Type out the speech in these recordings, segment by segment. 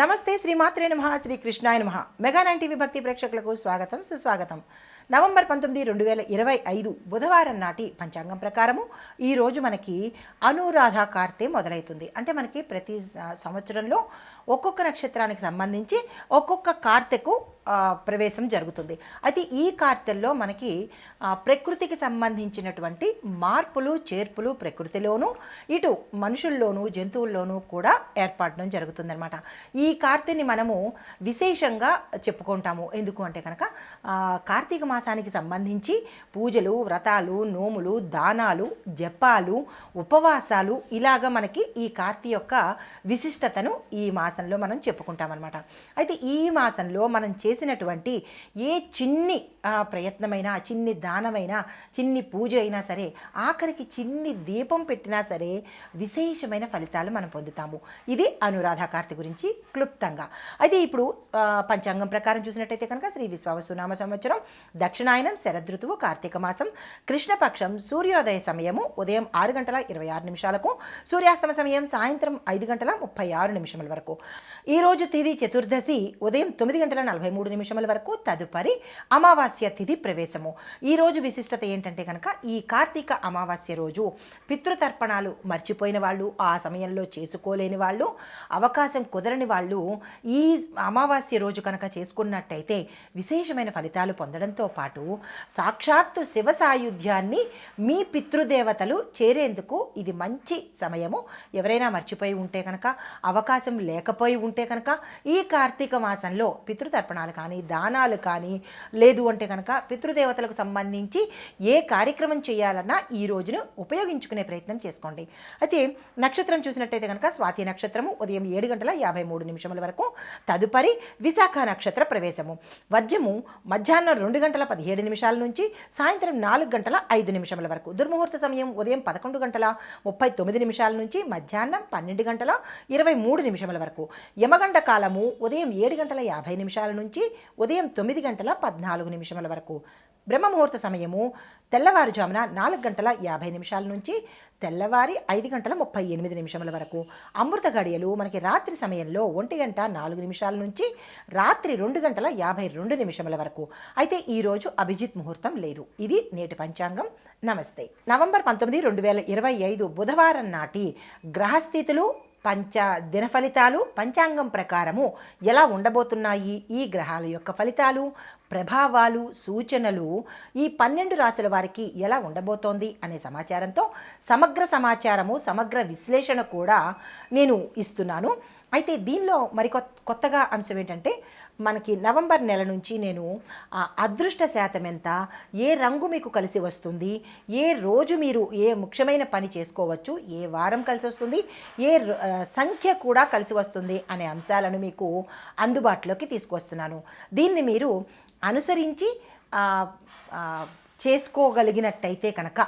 నమస్తే శ్రీమాత్రే నమ శ్రీ కృష్ణాయ నమ. మెగా నైన్ టీవీ భక్తి ప్రేక్షకులకు స్వాగతం సుస్వాగతం. నవంబర్ పంతొమ్మిది రెండు వేల ఇరవై ఐదు బుధవారం నాటి పంచాంగం ప్రకారము ఈరోజు మనకి అనురాధ కార్తె మొదలవుతుంది అంటే మనకి ప్రతి సంవత్సరంలో ఒక్కొక్క నక్షత్రానికి సంబంధించి ఒక్కొక్క కార్తెకు ప్రవేశం జరుగుతుంది. అయితే ఈ కార్తెల్లో మనకి ప్రకృతికి సంబంధించినటువంటి మార్పులు చేర్పులు ప్రకృతిలోనూ ఇటు మనుషుల్లోనూ జంతువుల్లోనూ కూడా ఏర్పడడం జరుగుతుందన్నమాట. ఈ కార్తెని మనము విశేషంగా చెప్పుకుంటాము. ఎందుకు అంటే కనుక కార్తీక మాసానికి సంబంధించి పూజలు వ్రతాలు నోములు దానాలు జపాలు ఉపవాసాలు ఇలాగ మనకి ఈ కార్తీ యొక్క విశిష్టతను ఈ మాసంలో మనం చెప్పుకుంటామన్నమాట. అయితే ఈ మాసంలో మనం చేసినటువంటి ఏ చిన్ని ప్రయత్నమైనా చిన్ని దానమైనా చిన్ని పూజ అయినా సరే ఆఖరికి చిన్ని దీపం పెట్టినా సరే విశేషమైన ఫలితాలు మనం పొందుతాము. ఇది అనురాధ కార్తి గురించి క్లుప్తంగా. అయితే ఇప్పుడు ఆ, పంచాంగం ప్రకారం చూసినట్టయితే కనుక శ్రీ విశ్వావసునామ సంవత్సరం దక్షిణాయనం శరదృతువు కార్తీక మాసం కృష్ణపక్షం సూర్యోదయ సమయము ఉదయం ఆరు గంటల ఇరవై ఆరు నిమిషాలకు సూర్యాస్తమ సమయం సాయంత్రం ఐదు గంటల ముప్పై ఆరు నిమిషముల వరకు. ఈ రోజు చతుర్దశి ఉదయం తొమ్మిది గంటల నలభై మూడు మూడు నిమిషముల వరకు తదుపరి అమావాస్య తిథి ప్రవేశము. ఈ రోజు విశిష్టత ఏంటంటే కనుక ఈ కార్తీక అమావాస్య రోజు పితృతర్పణాలు మర్చిపోయిన వాళ్ళు ఆ సమయంలో చేసుకోలేని వాళ్ళు అవకాశం కుదరని వాళ్ళు ఈ అమావాస్య రోజు కనుక చేసుకున్నట్టయితే విశేషమైన ఫలితాలు పొందడంతో పాటు సాక్షాత్తు శివ సాయుధ్యాన్ని మీ పితృదేవతలు చేరేందుకు ఇది మంచి సమయము. ఎవరైనా మర్చిపోయి ఉంటే కనుక అవకాశం లేకపోయి ఉంటే కనుక ఈ కార్తీక మాసంలో పితృతర్పణాలు కానీ దానాలు కానీ లేదు అంటే కనుక పితృదేవతలకు సంబంధించి ఏ కార్యక్రమం చేయాలన్నా ఈ రోజును ఉపయోగించుకునే ప్రయత్నం చేసుకోండి. అయితే నక్షత్రం చూసినట్టయితే కనుక స్వాతి నక్షత్రము ఉదయం ఏడు గంటల యాభై మూడు నిమిషముల వరకు. తదుపరి విశాఖ నక్షత్ర ప్రవేశము. వర్జము మధ్యాహ్నం రెండు గంటల పదిహేడు నిమిషాల నుంచి సాయంత్రం నాలుగు గంటల ఐదు నిమిషముల వరకు. దుర్ముహూర్త సమయం ఉదయం పదకొండు గంటల ముప్పై తొమ్మిది నిమిషాల నుంచి మధ్యాహ్నం పన్నెండు గంటల ఇరవై మూడు నిమిషముల వరకు. యమగండ కాలము ఉదయం ఏడు గంటల యాభై నిమిషాల నుంచి ఉదయం తొమ్మిది గంటల పద్నాలుగు నిమిషముల వరకు. బ్రహ్మముహూర్త సమయము తెల్లవారుజామున నాలుగు గంటల యాభై నిమిషాల నుంచి తెల్లవారి ఐదు గంటల ముప్పై ఎనిమిది నిమిషముల వరకు. అమృత గడియలు మనకి రాత్రి సమయంలో ఒంటి గంట నాలుగు నిమిషాల నుంచి రాత్రి రెండు గంటల యాభై రెండు నిమిషముల వరకు. అయితే ఈరోజు అభిజిత్ ముహూర్తం లేదు. ఇది నేటి పంచాంగం. నమస్తే. నవంబర్ పంతొమ్మిది రెండు వేల ఇరవై ఐదు బుధవారం నాటి గ్రహస్థితులు పంచ దిన ఫలితాలు పంచాంగం ప్రకారము ఎలా ఉండబోతున్నాయి? ఈ గ్రహాల యొక్క ఫలితాలు ప్రభావాలు సూచనలు ఈ పన్నెండు రాశుల వారికి ఎలా ఉండబోతోంది అనే సమాచారంతో సమగ్ర సమాచారము సమగ్ర విశ్లేషణ కూడా నేను ఇస్తున్నాను. అయితే దీనిలో మరి కొత్తగా అంశం ఏంటంటే మనకి నవంబర్ నెల నుంచి నేను ఆ అదృష్ట శాతం ఎంత ఏ రంగు మీకు కలిసి వస్తుంది ఏ రోజు మీరు ఏ ముఖ్యమైన పని చేసుకోవచ్చు ఏ వారం కలిసి వస్తుంది ఏ ర- సంఖ్య కూడా కలిసి వస్తుంది అనే అంశాలను మీకు అందుబాటులోకి తీసుకొస్తున్నాను దీన్ని మీరు అనుసరించి చేసుకోగలిగినట్టయితే కనుక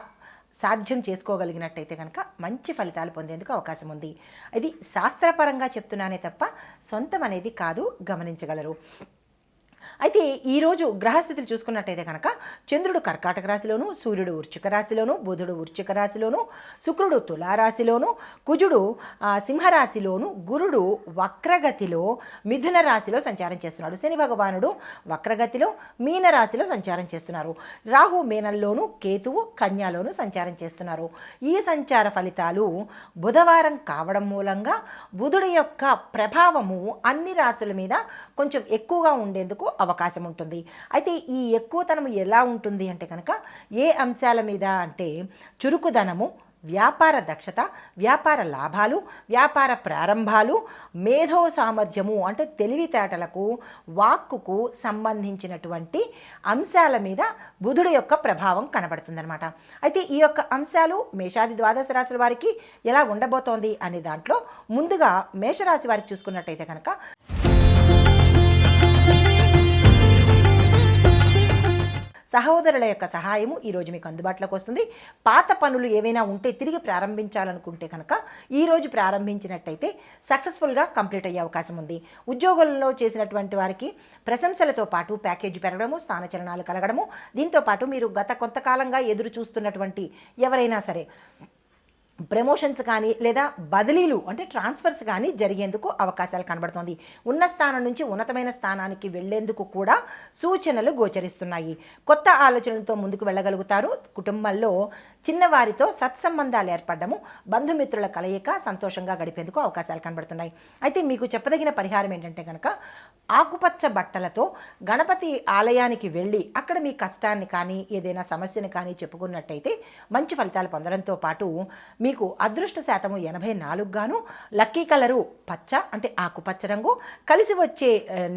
సాధ్యం చేసుకోగలిగినట్టయితే కనుక మంచి ఫలితాలు పొందేందుకు అవకాశం ఉంది. ఇది శాస్త్రపరంగా చెప్తున్నానే తప్ప సొంతం అనేది కాదు గమనించగలరు. అయితే ఈరోజు గ్రహస్థితులు చూసుకున్నట్టయితే కనుక చంద్రుడు కర్కాటక రాశిలోను సూర్యుడు వృచ్చిక రాశిలోను బుధుడు వృచ్చిక రాశిలోను శుక్రుడు తులారాశిలోను కుజుడు సింహరాశిలోను గురుడు వక్రగతిలో మిథున రాశిలో సంచారం చేస్తున్నాడు. శని భగవానుడు వక్రగతిలో మీన రాశిలో సంచారం చేస్తున్నారు. రాహు మీనంలోను కేతువు కన్యాలోను సంచారం చేస్తున్నారు. ఈ సంచార ఫలితాలు బుధవారం కావడం మూలంగా బుధుడి యొక్క ప్రభావము అన్ని రాశుల మీద కొంచెం ఎక్కువగా ఉండేందుకు అవకాశం ఉంటుంది. అయితే ఈ ఎక్కువతనం ఎలా ఉంటుంది అంటే కనుక ఏ అంశాల మీద అంటే చురుకుదనము వ్యాపార దక్షత వ్యాపార లాభాలు వ్యాపార ప్రారంభాలు మేధో సామర్థ్యము అంటే తెలివితేటలకు వాక్కుకు సంబంధించినటువంటి అంశాల మీద బుధుడు యొక్క ప్రభావం కనబడుతుందన్నమాట. అయితే ఈ యొక్క అంశాలు మేషాది ద్వాదశ రాశుల వారికి ఎలా ఉండబోతోంది అనే దాంట్లో ముందుగా మేషరాశి వారికి చూసుకున్నట్టయితే కనుక సహోదరుల యొక్క సహాయము ఈరోజు మీకు అందుబాటులోకి వస్తుంది. పాత పనులు ఏవైనా ఉంటే తిరిగి ప్రారంభించాలనుకుంటే కనుక ఈరోజు ప్రారంభించినట్టయితే సక్సెస్ఫుల్గా కంప్లీట్ అయ్యే అవకాశం ఉంది. ఉద్యోగులలో చేసినటువంటి వారికి ప్రశంసలతో పాటు ప్యాకేజీ పెరగడము స్థానచలనాలు కలగడము దీంతో పాటు మీరు గత కొంతకాలంగా ఎదురు చూస్తున్నటువంటి ఎవరైనా సరే ప్రమోషన్స్ కానీ లేదా బదిలీలు అంటే ట్రాన్స్ఫర్స్ కానీ జరిగేందుకు అవకాశాలు కనబడుతోంది. ఉన్న స్థానం నుంచి ఉన్నతమైన స్థానానికి వెళ్ళేందుకు కూడా సూచనలు గోచరిస్తున్నాయి. కొత్త ఆలోచనలతో ముందుకు వెళ్ళగలుగుతారు. కుటుంబంలో చిన్నవారితో సత్సంబంధాలు ఏర్పడము బంధుమిత్రుల కలయిక సంతోషంగా గడిపేందుకు అవకాశాలు కనబడుతున్నాయి. అయితే మీకు చెప్పదగిన పరిహారం ఏంటంటే కనుక ఆకుపచ్చ బట్టలతో గణపతి ఆలయానికి వెళ్ళి అక్కడ మీ కష్టాన్ని కానీ ఏదైనా సమస్యను కానీ చెప్పుకున్నట్టయితే మంచి ఫలితాలు పొందడంతో పాటు మీ మీకు అదృష్ట శాతము ఎనభై నాలుగుగాను లక్కీ కలరు పచ్చ అంటే ఆకుపచ్చ రంగు కలిసి వచ్చే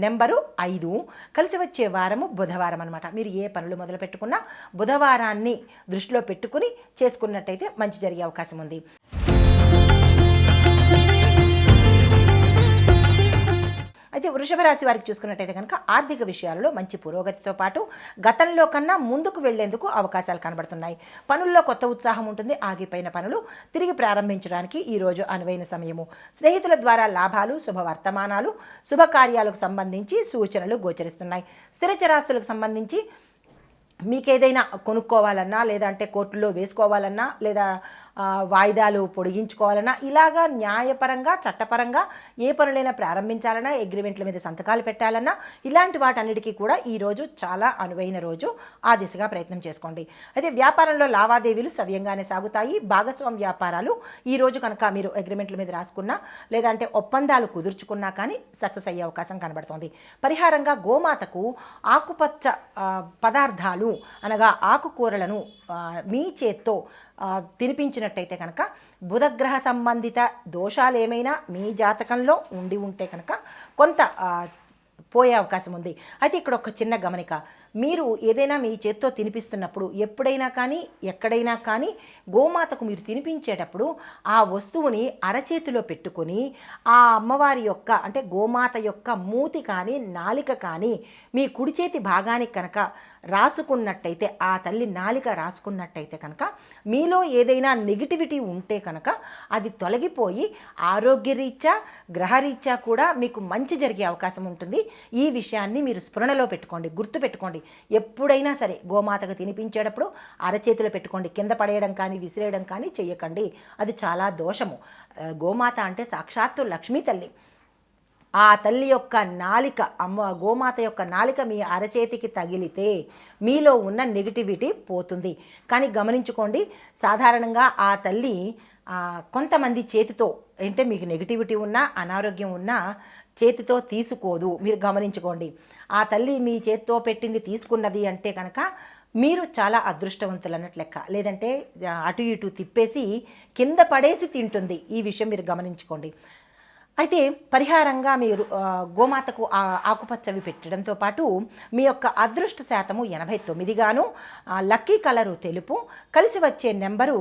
నెంబరు ఐదు కలిసి వచ్చే వారము బుధవారం అనమాట మీరు ఏ పనులు మొదలు పెట్టుకున్నా బుధవారాన్ని దృష్టిలో పెట్టుకుని చేసుకున్నట్టయితే మంచి జరిగే అవకాశం ఉంది. అయితే వృషభ రాశి వారికి చూసుకున్నట్టయితే కనుక ఆర్థిక విషయాలలో మంచి పురోగతితో పాటు గతంలో కన్నా ముందుకు వెళ్ళేందుకు అవకాశాలు కనబడుతున్నాయి. పనుల్లో కొత్త ఉత్సాహం ఉంటుంది. ఆగిపోయిన పనులు తిరిగి ప్రారంభించడానికి ఈరోజు అనువైన సమయము. స్నేహితుల ద్వారా లాభాలు శుభ వర్తమానాలు శుభకార్యాలకు సంబంధించి సూచనలు గోచరిస్తున్నాయి. స్థిరచరాస్తులకు సంబంధించి మీకేదైనా కొనుక్కోవాలన్నా లేదంటే కోర్టులో వేసుకోవాలన్నా లేదా వాయిదాలు పొడిగించుకోవాలన్నా ఇలాగా న్యాయపరంగా చట్టపరంగా ఏ పనులైనా ప్రారంభించాలన్నా అగ్రిమెంట్ల మీద సంతకాలు పెట్టాలన్నా ఇలాంటి వాటన్నిటికీ కూడా ఈరోజు చాలా అనువైన రోజు. ఆ దిశగా ప్రయత్నం చేసుకోండి. అయితే వ్యాపారంలో లావాదేవీలు సవ్యంగానే సాగుతాయి. భాగస్వామ్య వ్యాపారాలు ఈ రోజు కనుక మీరు అగ్రిమెంట్ల మీద రాసుకున్నా లేదంటే ఒప్పందాలు కుదుర్చుకున్నా కానీ సక్సెస్ అయ్యే అవకాశం కనబడుతోంది. పరిహారంగా గోమాతకు ఆకుపచ్చ పదార్థాలు అనగా ఆకుకూరలను మీ చేత్తో తినిపించినట్టయితే కనుక బుధగ్రహ సంబంధిత దోషాలు ఏమైనా మీ జాతకంలో ఉండి ఉంటే కనుక కొంత పోయే అవకాశం ఉంది. అయితే ఇక్కడ ఒక చిన్న గమనిక. మీరు ఏదైనా మీ చేత్తో తినిపిస్తున్నప్పుడు ఎప్పుడైనా కానీ ఎక్కడైనా కానీ గోమాతకు మీరు తినిపించేటప్పుడు ఆ వస్తువుని అరచేతిలో పెట్టుకొని ఆ అమ్మవారి యొక్క అంటే గోమాత యొక్క మూతి కానీ నాలిక కానీ మీ కుడి చేతి భాగానికి కనుక రాసుకున్నట్టయితే ఆ తల్లి నాలిక రాసుకున్నట్టయితే కనుక మీలో ఏదైనా నెగిటివిటీ ఉంటే కనుక అది తొలగిపోయి ఆరోగ్యరీత్యా గ్రహరీత్యా కూడా మీకు మంచి జరిగే అవకాశం ఉంటుంది. ఈ విషయాన్ని మీరు స్ఫురణలో పెట్టుకోండి గుర్తుపెట్టుకోండి. ఎప్పుడైనా సరే గోమాతకు తినిపించేటప్పుడు అరచేతిలో పెట్టుకోండి కింద పడేయడం కానీ విసిరేయడం కానీ చెయ్యకండి. అది చాలా దోషము. గోమాత అంటే సాక్షాత్తు లక్ష్మీ తల్లి. ఆ తల్లి యొక్క నాలిక అమ్మ గోమాత యొక్క నాలిక మీ అరచేతికి తగిలితే మీలో ఉన్న నెగిటివిటీ పోతుంది. కానీ గమనించుకోండి సాధారణంగా ఆ తల్లి కొంతమంది చేతితో అంటే మీకు నెగిటివిటీ ఉన్నా అనారోగ్యం ఉన్నా చేతితో తీసుకోదు. మీరు గమనించుకోండి. ఆ తల్లి మీ చేతితో పెట్టింది తీసుకున్నది అంటే కనుక మీరు చాలా అదృష్టవంతులు అన్నట్లు లెక్క. లేదంటే అటు ఇటు తిప్పేసి కింద పడేసి తింటుంది. ఈ విషయం మీరు గమనించుకోండి. అయితే పరిహారంగా మీరు గోమాతకు ఆకుపచ్చవి పెట్టడంతో పాటు మీ యొక్క అదృష్ట శాతము ఎనభై తొమ్మిదిగాను లక్కీ కలరు తెలుపు కలిసి వచ్చే నెంబరు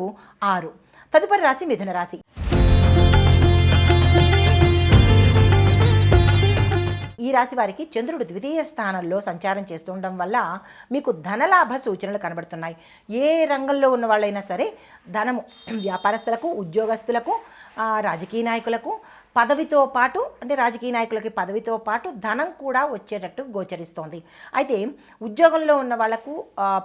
ఆరు. తదుపరి రాశి మిథున రాశి. రాశి వారికి చంద్రుడు ద్వితీయ స్థానంలో సంచారం చేస్తుండడం వల్ల మీకు ధనలాభ సూచనలు కనబడుతున్నాయి. ఏ రంగంలో ఉన్న వాళ్ళైనా సరే ధనము వ్యాపారస్తులకు ఉద్యోగస్తులకు రాజకీయ నాయకులకు పదవితో పాటు అంటే రాజకీయ నాయకులకి పదవితో పాటు ధనం కూడా వచ్చేటట్టు గోచరిస్తోంది. అయితే ఉద్యోగంలో ఉన్న వాళ్ళకు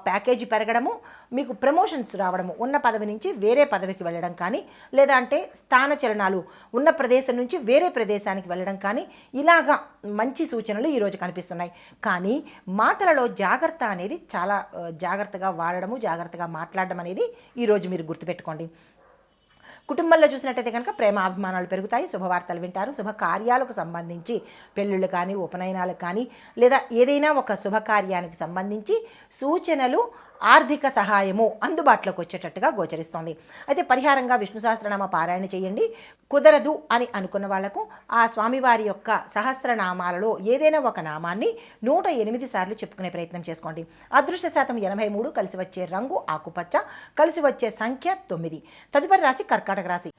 ప్యాకేజీ పెరగడము మీకు ప్రమోషన్స్ రావడము ఉన్న పదవి నుంచి వేరే పదవికి వెళ్ళడం కానీ లేదా అంటే స్థాన చలనాలు ఉన్న ప్రదేశం నుంచి వేరే ప్రదేశానికి వెళ్ళడం కానీ ఇలాగా మంచి సూచనలు ఈరోజు కనిపిస్తున్నాయి. కానీ మాటలలో జాగ్రత్త అనేది చాలా జాగ్రత్తగా వాడడము జాగ్రత్తగా మాట్లాడడం అనేది ఈరోజు మీరు గుర్తుపెట్టుకోండి. కుటుంబంలో చూసినట్టయితే కనుక ప్రేమ అభిమానాలు పెరుగుతాయి శుభవార్తలు వింటారు. శుభకార్యాలకు సంబంధించి పెళ్ళిళ్ళు కానీ ఉపనయనాలకు కానీ లేదా ఏదైనా ఒక శుభకార్యానికి సంబంధించి సూచనలు ఆర్థిక సహాయము అందుబాటులోకి వచ్చేటట్టుగా గోచరిస్తోంది. అయితే పరిహారంగా విష్ణు సహస్రనామ పారాయణ చేయండి. కుదరదు అని అనుకున్న వాళ్ళకు ఆ స్వామివారి యొక్క సహస్రనామాలలో ఏదైనా ఒక నామాన్ని నూట ఎనిమిది సార్లు చెప్పుకునే ప్రయత్నం చేసుకోండి. అదృష్ట శాతం ఎనభై మూడు కలిసి వచ్చే రంగు ఆకుపచ్చ కలిసి వచ్చే సంఖ్య తొమ్మిది. తదుపరి రాశి కర్కాటక రాశి.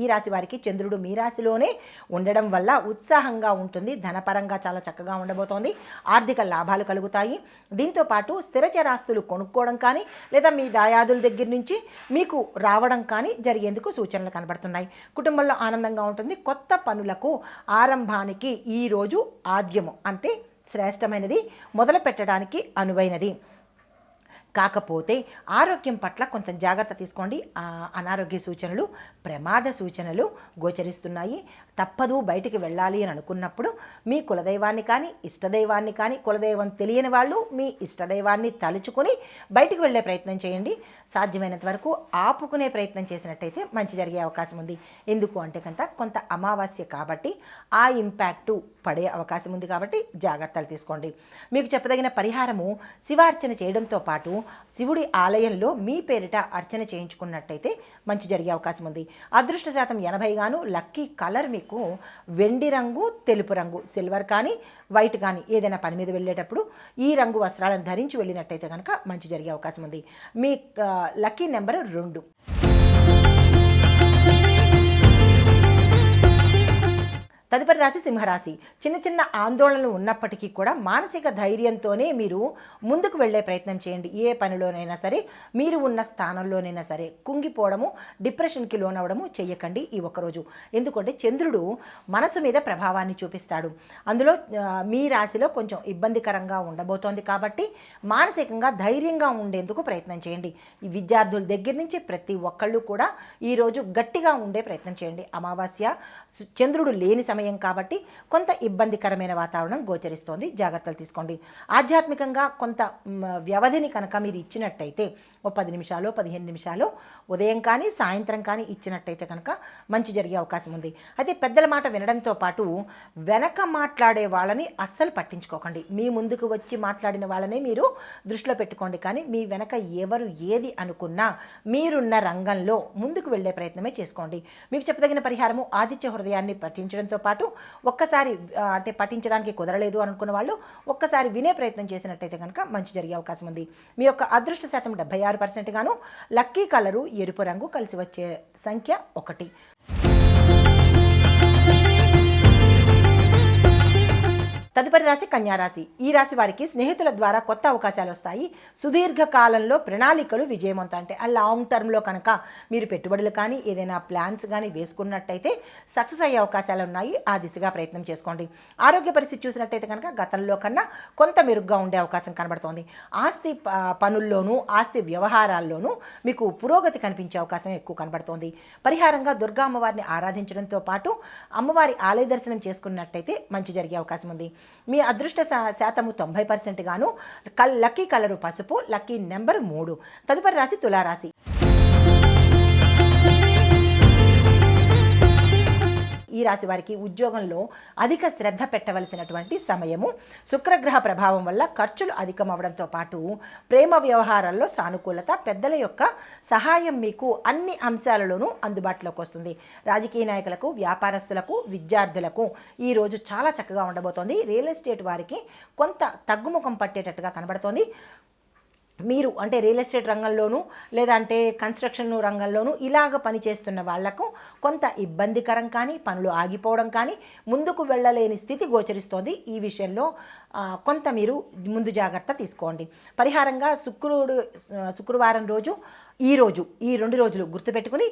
ఈ రాశి వారికి చంద్రుడు మీ రాశిలోనే ఉండడం వల్ల ఉత్సాహంగా ఉంటుంది. ధనపరంగా చాలా చక్కగా ఉండబోతోంది. ఆర్థిక లాభాలు కలుగుతాయి. దీంతో పాటు స్థిరచరాస్తులు కొనుక్కోవడం కానీ లేదా మీ దాయాదుల దగ్గర నుంచి మీకు రావడం కానీ జరిగేందుకు సూచనలు కనబడుతున్నాయి. కుటుంబంలో ఆనందంగా ఉంటుంది. కొత్త పనులకు ఆరంభానికి ఈరోజు ఆద్యము అంటే శ్రేష్టమైనది. మొదలు పెట్టడానికి అనువైనది. కాకపోతే ఆరోగ్యం పట్ల కొంత జాగ్రత్త తీసుకోండి. అనారోగ్య సూచనలు ప్రమాద సూచనలు గోచరిస్తున్నాయి. తప్పదు బయటికి వెళ్ళాలి అని అనుకున్నప్పుడు మీ కులదైవాన్ని కానీ ఇష్టదైవాన్ని కానీ కులదైవం తెలియని వాళ్ళు మీ ఇష్టదైవాన్ని తలుచుకొని బయటికి వెళ్ళే ప్రయత్నం చేయండి. సాధ్యమైనంత వరకు ఆపుకునే ప్రయత్నం చేసినట్టయితే మంచి జరిగే అవకాశం ఉంది. ఎందుకు అంటే కనుక కొంత అమావాస్య కాబట్టి ఆ ఇంపాక్టు పడే అవకాశం ఉంది కాబట్టి జాగ్రత్తలు తీసుకోండి. మీకు చెప్పదగిన పరిహారము శివార్చన చేయడంతో పాటు శివుడి ఆలయంలో మీ పేరిట అర్చన చేయించుకున్నట్టయితే మంచి జరిగే అవకాశం ఉంది. అదృష్ట శాతం ఎనభై గాను లక్కీ కలర్ మీకు వెండి రంగు తెలుపు రంగు సిల్వర్ కానీ వైట్ కానీ ఏదైనా పని మీద వెళ్ళేటప్పుడు ఈ రంగు వస్త్రాలను ధరించి వెళ్ళినట్టయితే కనుక మంచి జరిగే అవకాశం ఉంది. మీ లక్కీ నెంబర్ రెండు. తదుపరి రాశి సింహరాశి. చిన్న చిన్న ఆందోళనలు ఉన్నప్పటికీ కూడా మానసిక ధైర్యంతోనే మీరు ముందుకు వెళ్ళే ప్రయత్నం చేయండి. ఏ పనిలోనైనా సరే మీరు ఉన్న స్థానంలోనైనా సరే కుంగిపోవడము డిప్రెషన్కి లోనవడము చేయకండి ఈ ఒక్కరోజు. ఎందుకంటే చంద్రుడు మనసు మీద ప్రభావాన్ని చూపిస్తాడు. అందులో మీ రాశిలో కొంచెం ఇబ్బందికరంగా ఉండబోతోంది కాబట్టి మానసికంగా ధైర్యంగా ఉండేందుకు ప్రయత్నం చేయండి. ఈ విద్యార్థుల దగ్గర నుంచి ప్రతి ఒక్కళ్ళు కూడా ఈరోజు గట్టిగా ఉండే ప్రయత్నం చేయండి. అమావాస్య చంద్రుడు లేని సమయం కాబట్టి కొంత ఇబ్బందికరమైన వాతావరణం గోచరిస్తోంది. జాగ్రత్తలు తీసుకోండి. ఆధ్యాత్మికంగా కొంత వ్యవధిని కనుక మీరు ఇచ్చినట్టయితే ఓ పది నిమిషాలు పదిహేను నిమిషాలు ఉదయం కానీ సాయంత్రం కానీ ఇచ్చినట్టయితే కనుక మంచి జరిగే అవకాశం ఉంది. అయితే పెద్దల మాట వినడంతో పాటు వెనక మాట్లాడే వాళ్ళని అస్సలు పట్టించుకోకండి. మీ ముందుకు వచ్చి మాట్లాడిన వాళ్ళనే మీరు దృష్టిలో పెట్టుకోండి. కానీ మీ వెనక ఎవరు ఏది అనుకున్నా మీరున్న రంగంలో ముందుకు వెళ్ళే ప్రయత్నమే చేసుకోండి. మీకు చెప్పదగిన పరిహారము ఆదిత్య హృదయాన్ని పఠించడంతో పాటు ఒక్కసారి అంటే పఠించడానికి కుదరలేదు అనుకున్న వాళ్ళు ఒక్కసారి వినే ప్రయత్నం చేసినట్టయితే కనుక మంచి జరిగే అవకాశం ఉంది. మీ యొక్క అదృష్ట శాతం డెబ్బై ఆరు పర్సెంట్ గాను లక్కీ కలరు ఎరుపు రంగు కలిసి వచ్చే సంఖ్య ఒకటి. తదుపరి రాశి కన్యా రాశి. ఈ రాశి వారికి స్నేహితుల ద్వారా కొత్త అవకాశాలు వస్తాయి. సుదీర్ఘ కాలంలో ప్రణాళికలు విజయవంతం. అంటే ఆ లాంగ్ టర్మ్లో కనుక మీరు పెట్టుబడులు కానీ ఏదైనా ప్లాన్స్ కానీ వేసుకున్నట్టయితే సక్సెస్ అయ్యే అవకాశాలు ఉన్నాయి. ఆ దిశగా ప్రయత్నం చేసుకోండి. ఆరోగ్య పరిస్థితి చూసినట్టయితే కనుక గతంలో కన్నా కొంత మెరుగ్గా ఉండే అవకాశం కనబడుతోంది. ఆస్తి ప- పనుల్లోనూ ఆస్తి వ్యవహారాల్లోనూ మీకు పురోగతి కనిపించే అవకాశం ఎక్కువ కనబడుతోంది. పరిహారంగా దుర్గా అమ్మవారిని ఆరాధించడంతో పాటు అమ్మవారి ఆలయ దర్శనం చేసుకున్నట్టయితే మంచి జరిగే అవకాశం ఉంది. మీ అదృష్ట శా- శాతము తొంభై పర్సెంట్ గాను కల్ లక్కీ కలరు పసుపు లక్కీ నెంబర్ మూడు. తదుపరి రాశి తులారాశి. రాశి వారికి ఉద్యోగంలో అధిక శ్రద్ధ పెట్టవలసినటువంటి సమయము. శుక్రగ్రహ ప్రభావం వల్ల ఖర్చులు అధికం అవడంతో పాటు ప్రేమ వ్యవహారాల్లో సానుకూలత పెద్దల యొక్క సహాయం మీకు అన్ని అంశాలలోనూ అందుబాటులోకి వస్తుంది. రాజకీయ నాయకులకు వ్యాపారస్తులకు విద్యార్థులకు ఈ రోజు చాలా చక్కగా ఉండబోతోంది. రియల్ ఎస్టేట్ వారికి కొంత తగ్గుముఖం పట్టేటట్టుగా కనబడుతోంది. మీరు అంటే రియల్ ఎస్టేట్ రంగంలోనూ లేదంటే కన్స్ట్రక్షన్ రంగంలోనూ ఇలాగ పనిచేస్తున్న వాళ్ళకు కొంత ఇబ్బందికరం కానీ పనులు ఆగిపోవడం కానీ ముందుకు వెళ్ళలేని స్థితి గోచరిస్తోంది ఈ విషయంలో. కొంత మీరు ముందు జాగ్రత్త తీసుకోండి. పరిహారంగా శుక్రుడు శుక్రవారం రోజు ఈ రోజు ఈ రెండు రోజులు గుర్తుపెట్టుకుని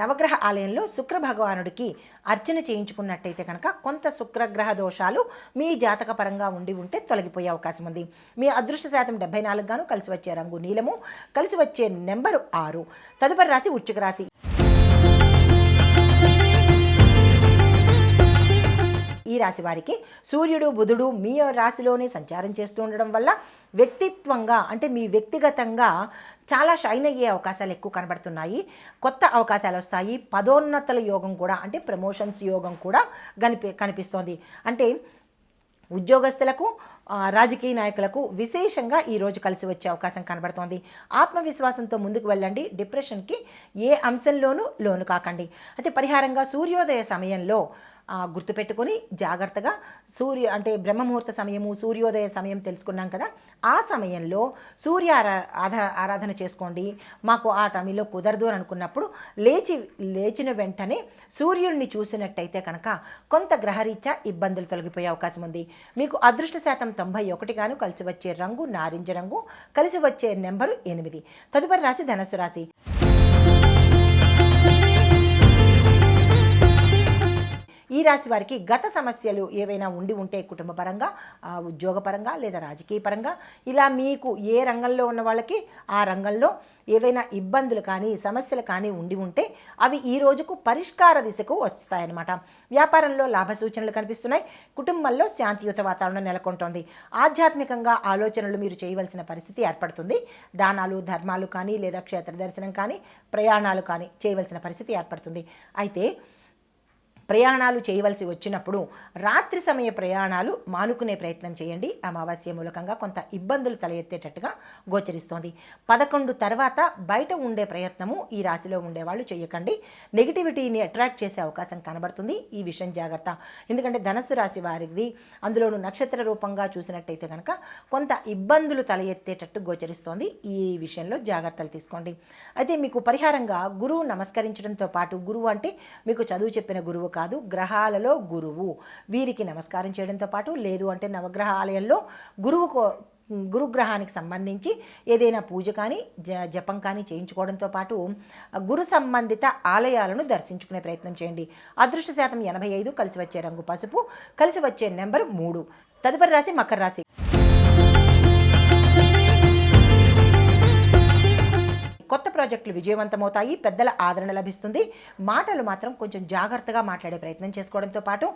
నవగ్రహ ఆలయంలో శుక్ర భగవానుడికి అర్చన చేయించుకున్నట్టయితే కనుక కొంత శుక్రగ్రహ దోషాలు మీ జాతక పరంగా ఉండి ఉంటే తొలగిపోయే అవకాశం ఉంది. మీ అదృష్ట శాతం డెబ్బై నాలుగు గాను కలిసి వచ్చే రంగు నీలము కలిసి వచ్చే నెంబరు ఆరు. తదుపరి రాశి ఉచ్చుక రాశి. ఈ రాశి వారికి సూర్యుడు బుధుడు మీ రాశిలోనే సంచారం చేస్తూ ఉండడం వల్ల వ్యక్తిత్వంగా అంటే మీ వ్యక్తిగతంగా చాలా షైన్ అయ్యే అవకాశాలు ఎక్కువ కనబడుతున్నాయి. కొత్త అవకాశాలు వస్తాయి. పదోన్నతుల యోగం కూడా అంటే ప్రమోషన్స్ యోగం కూడా కనిపి కనిపిస్తోంది. అంటే ఉద్యోగస్తులకు రాజకీయ నాయకులకు విశేషంగా ఈరోజు కలిసి వచ్చే అవకాశం కనబడుతోంది. ఆత్మవిశ్వాసంతో ముందుకు వెళ్ళండి. డిప్రెషన్కి ఏ అంశంలోనూ లోను కాకండి. అయితే పరిహారంగా సూర్యోదయ సమయంలో గుర్తుపెట్టుకొని జాగ్రత్తగా సూర్య అంటే బ్రహ్మముహూర్త సమయము సూర్యోదయ సమయం తెలుసుకున్నాం కదా. ఆ సమయంలో సూర్య ఆరాధన చేసుకోండి. మాకు ఆ టైంలో కుదరదు అని అనుకున్నప్పుడు లేచి లేచిన వెంటనే సూర్యుడిని చూసినట్టయితే కనుక కొంత గ్రహరీత్యా ఇబ్బందులు తొలగిపోయే అవకాశం ఉంది. మీకు అదృష్ట శాతం తొంభై ఒకటి గాను కలిసి వచ్చే రంగు నారింజ రంగు కలిసి వచ్చే నెంబరు ఎనిమిది. తదుపరి రాశి ధనస్సు రాశి. ఈ రాశి వారికి గత సమస్యలు ఏవైనా ఉండి ఉంటే కుటుంబపరంగా ఉద్యోగపరంగా లేదా రాజకీయ పరంగా ఇలా మీకు ఏ రంగంలో ఉన్న వాళ్ళకి ఆ రంగంలో ఏవైనా ఇబ్బందులు కానీ సమస్యలు కానీ ఉండి ఉంటే అవి ఈ రోజుకు పరిష్కార దిశకు వస్తాయన్నమాట. వ్యాపారంలో లాభ సూచనలు కనిపిస్తున్నాయి. కుటుంబంలో శాంతియుత వాతావరణం నెలకొంటోంది. ఆధ్యాత్మికంగా ఆలోచనలు మీరు చేయవలసిన పరిస్థితి ఏర్పడుతుంది. దానాలు ధర్మాలు కానీ లేదా క్షేత్ర దర్శనం కానీ ప్రయాణాలు కానీ చేయవలసిన పరిస్థితి ఏర్పడుతుంది. అయితే ప్రయాణాలు చేయవలసి వచ్చినప్పుడు రాత్రి సమయ ప్రయాణాలు మానుకునే ప్రయత్నం చేయండి. అమావాస్య మూలకంగా కొంత ఇబ్బందులు తల ఎత్తేటట్టుగా గోచరిస్తోంది. పదకొండు తర్వాత బయట ఉండే ప్రయత్నము ఈ రాశిలో ఉండేవాళ్ళు చేయకండి. నెగిటివిటీని అట్రాక్ట్ చేసే అవకాశం కనబడుతుంది. ఈ విషయం జాగ్రత్త. ఎందుకంటే ధనస్సు రాశి వారిది అందులోనూ నక్షత్ర రూపంగా చూసినట్టయితే కనుక కొంత ఇబ్బందులు తల ఎత్తేటట్టు గోచరిస్తోంది. ఈ విషయంలో జాగ్రత్తలు తీసుకోండి. అయితే మీకు పరిహారంగా గురువు నమస్కరించడంతో పాటు గురువు అంటే మీకు చదువు చెప్పిన గురువు కాదు గ్రహాలలో గురువు. వీరికి నమస్కారం చేయడంతో పాటు లేదు అంటే నవగ్రహ ఆలయంలో గురువుకు గురుగ్రహానికి సంబంధించి ఏదైనా పూజ కానీ జ జపం కానీ చేయించుకోవడంతో పాటు గురు సంబంధిత ఆలయాలను దర్శించుకునే ప్రయత్నం చేయండి. అదృష్ట శాతం ఎనభై ఐదు కలిసి వచ్చే రంగు పసుపు కలిసి వచ్చే నెంబర్ మూడు. తదుపరి రాశి మకర రాశి. కొత్త ప్రాజెక్టులు విజయవంతమవుతాయి పెద్దల ఆదరణ లభిస్తుంది. మాటలు మాత్రం కొంచెం జాగ్రత్తగా మాట్లాడే ప్రయత్నం చేసుకోవడంతో పాటు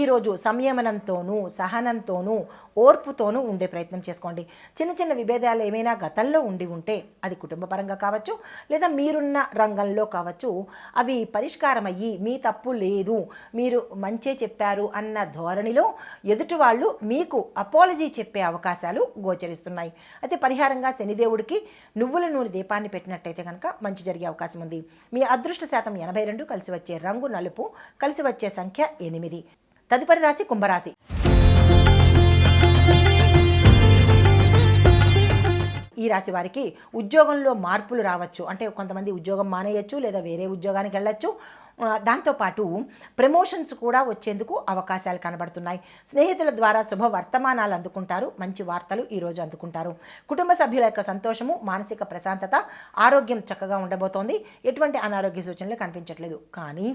ఈరోజు సంయమనంతోనూ సహనంతోనూ ఓర్పుతోనూ ఉండే ప్రయత్నం చేసుకోండి. చిన్న చిన్న విభేదాలు ఏమైనా గతంలో ఉండి ఉంటే అది కుటుంబపరంగా కావచ్చు లేదా మీరున్న రంగంలో కావచ్చు అవి పరిష్కారం అయ్యి మీ తప్పు లేదు మీరు మంచే చెప్పారు అన్న ధోరణిలో ఎదుటి వాళ్ళు మీకు అపాలజీ చెప్పే అవకాశాలు గోచరిస్తున్నాయి. అయితే పరిహారంగా శనిదేవుడికి నువ్వుల నూనె దీపాన్ని పెట్టినట్టు పెట్టినట్టయితే కనుక మంచి జరిగే అవకాశం ఉంది. మీ అదృష్ట శాతం ఎనభై రెండు కలిసి వచ్చే రంగు నలుపు కలిసి వచ్చే సంఖ్య ఎనిమిది. తదుపరి రాశి కుంభరాశి. ఈ రాశి వారికి ఉద్యోగంలో మార్పులు రావచ్చు. అంటే కొంతమంది ఉద్యోగం మానేయచ్చు లేదా వేరే ఉద్యోగానికి వెళ్ళచ్చు. దాంతోపాటు ప్రమోషన్స్ కూడా వచ్చేందుకు అవకాశాలు కనబడుతున్నాయి. స్నేహితుల ద్వారా శుభ వర్తమానాలు అందుకుంటారు. మంచి వార్తలు ఈరోజు అందుకుంటారు. కుటుంబ సభ్యుల యొక్క సంతోషము మానసిక ప్రశాంతత ఆరోగ్యం చక్కగా ఉండబోతోంది. ఎటువంటి అనారోగ్య సూచనలు కనిపించట్లేదు. కానీ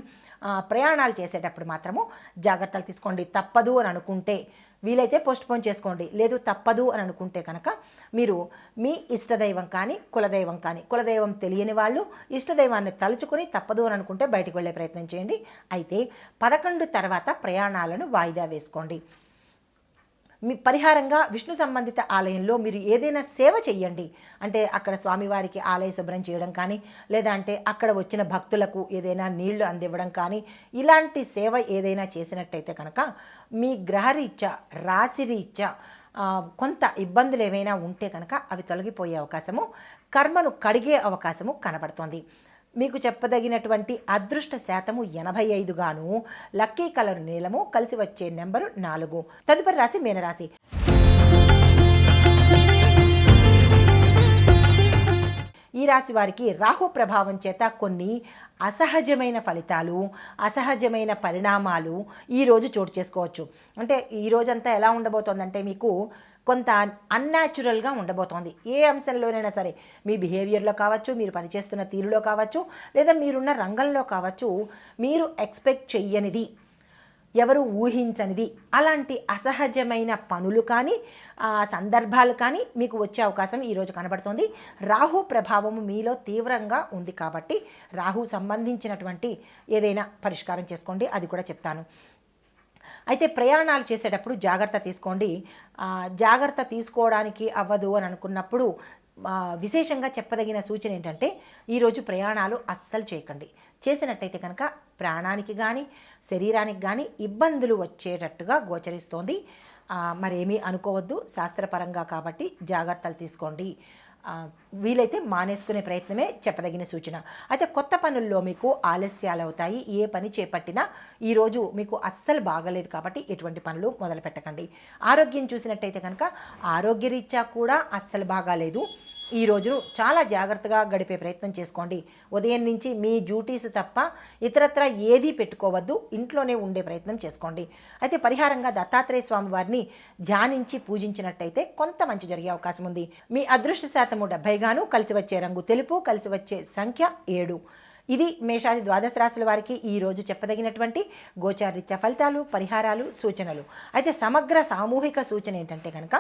ప్రయాణాలు చేసేటప్పుడు మాత్రము జాగ్రత్తలు తీసుకోండి. తప్పదు అని అనుకుంటే వీలైతే పోస్ట్పోన్ చేసుకోండి. లేదు తప్పదు అని అనుకుంటే కనుక మీరు మీ ఇష్టదైవం కానీ కులదైవం కానీ కులదైవం తెలియని వాళ్ళు ఇష్టదైవాన్ని తలుచుకొని తప్పదు అని అనుకుంటే బయటకు వెళ్ళే ప్రయత్నం చేయండి. అయితే పదకొండు తర్వాత ప్రయాణాలను వాయిదా వేసుకోండి. మీ పరిహారంగా విష్ణు సంబంధిత ఆలయంలో మీరు ఏదైనా సేవ చెయ్యండి. అంటే అక్కడ స్వామివారికి ఆలయ శుభ్రం చేయడం కానీ లేదా అంటే అక్కడ వచ్చిన భక్తులకు ఏదైనా నీళ్ళు అందివ్వడం కానీ ఇలాంటి సేవ ఏదైనా చేసినట్టయితే కనుక మీ గ్రహరీత్యా రాశిరీత్యా కొంత ఇబ్బందులు ఏవైనా ఉంటే కనుక అవి తొలగిపోయే అవకాశము కర్మను కడిగే అవకాశము కనబడుతోంది. మీకు చెప్పదగినటువంటి అదృష్ట శాతము ఎనభై ఐదుగాను లక్కీ కలర్ నీలము కలిసి వచ్చే నెంబరు నాలుగు. తదుపరి రాశి మీనరాశి. ఈ రాశి వారికి రాహు ప్రభావం చేత కొన్ని అసహజమైన ఫలితాలు అసహజమైన పరిణామాలు ఈరోజు చోటు చేసుకోవచ్చు. అంటే ఈ రోజంతా ఎలా ఉండబోతోందంటే మీకు కొంత అన్యాచురల్గా ఉండబోతోంది. ఏ అంశంలోనైనా సరే మీ బిహేవియర్లో కావచ్చు మీరు పనిచేస్తున్న తీరులో కావచ్చు లేదా మీరున్న రంగంలో కావచ్చు మీరు ఎక్స్పెక్ట్ చెయ్యనిది. ఎవరు ఊహించనిది. అలాంటి అసహజమైన పనులు కానీ సందర్భాలు కానీ మీకు వచ్చే అవకాశం ఈరోజు కనబడుతుంది. రాహు ప్రభావము మీలో తీవ్రంగా ఉంది కాబట్టి రాహు సంబంధించినటువంటి ఏదైనా పరిష్కారం చేసుకోండి అది కూడా చెప్తాను. అయితే ప్రయాణాలు చేసేటప్పుడు జాగ్రత్త తీసుకోండి. జాగ్రత్త తీసుకోవడానికి అవ్వదు అని అనుకున్నప్పుడు విశేషంగా చెప్పదగిన సూచన ఏంటంటే ఈరోజు ప్రయాణాలు అస్సలు చేయకండి. చేసినట్టయితే కనుక ప్రాణానికి కానీ శరీరానికి కానీ ఇబ్బందులు వచ్చేటట్టుగా గోచరిస్తోంది. మరేమీ అనుకోవద్దు. శాస్త్రపరంగా కాబట్టి జాగ్రత్తలు తీసుకోండి. వీలైతే మానేసుకునే ప్రయత్నమే చెప్పదగిన సూచన. అయితే కొత్త పనుల్లో మీకు ఆలస్యాలు అవుతాయి. ఏ పని చేపట్టినా ఈరోజు మీకు అస్సలు బాగలేదు కాబట్టి ఎటువంటి పనులు మొదలు పెట్టకండి ఆరోగ్యం చూసినట్టయితే కనుక ఆరోగ్యరీత్యా కూడా అస్సలు బాగాలేదు. ఈ రోజును చాలా జాగ్రత్తగా గడిపే ప్రయత్నం చేసుకోండి. ఉదయం నుంచి మీ డ్యూటీస్ తప్ప ఇతరత్ర ఏదీ పెట్టుకోవద్దు. ఇంట్లోనే ఉండే ప్రయత్నం చేసుకోండి. అయితే పరిహారంగా దత్తాత్రేయ స్వామి వారిని ధ్యానించి పూజించినట్టయితే కొంత మంచి జరిగే అవకాశం ఉంది. మీ అదృష్ట శాతము డెబ్బై గాను కలిసి వచ్చే రంగు తెలుపు కలిసి వచ్చే సంఖ్య ఏడు. ఇది మేషాది ద్వాదశ రాశుల వారికి ఈ రోజు చెప్పదగినటువంటి గోచారిత్య ఫలితాలు పరిహారాలు సూచనలు. అయితే సమగ్ర సామూహిక సూచన ఏంటంటే కనుక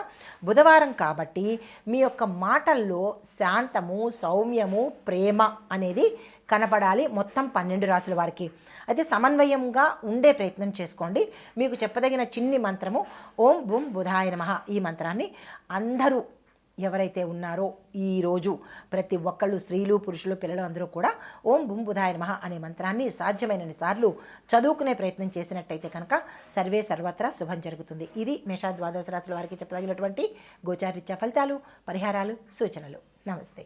బుధవారం కాబట్టి మీ యొక్క మాటల్లో శాంతము సౌమ్యము ప్రేమ అనేది కనపడాలి మొత్తం పన్నెండు రాసుల వారికి. అయితే సమన్వయంగా ఉండే ప్రయత్నం చేసుకోండి. మీకు చెప్పదగిన చిన్ని మంత్రము ఓం బుం బుధాయ నమః ఈ మంత్రాన్ని అందరూ ఎవరైతే ఉన్నారో ఈరోజు ప్రతి ఒక్కళ్ళు స్త్రీలు పురుషులు పిల్లలు అందరూ కూడా ఓం బుం బుధాయ అనే మంత్రాన్ని సాధ్యమైనన్ని సార్లు చదువుకునే ప్రయత్నం చేసినట్టయితే కనుక సర్వే సర్వత్రా శుభం జరుగుతుంది. ఇది మేషా ద్వాదశ రాశుల వారికి చెప్పదగినటువంటి గోచారిత్య ఫలితాలు పరిహారాలు సూచనలు. నమస్తే.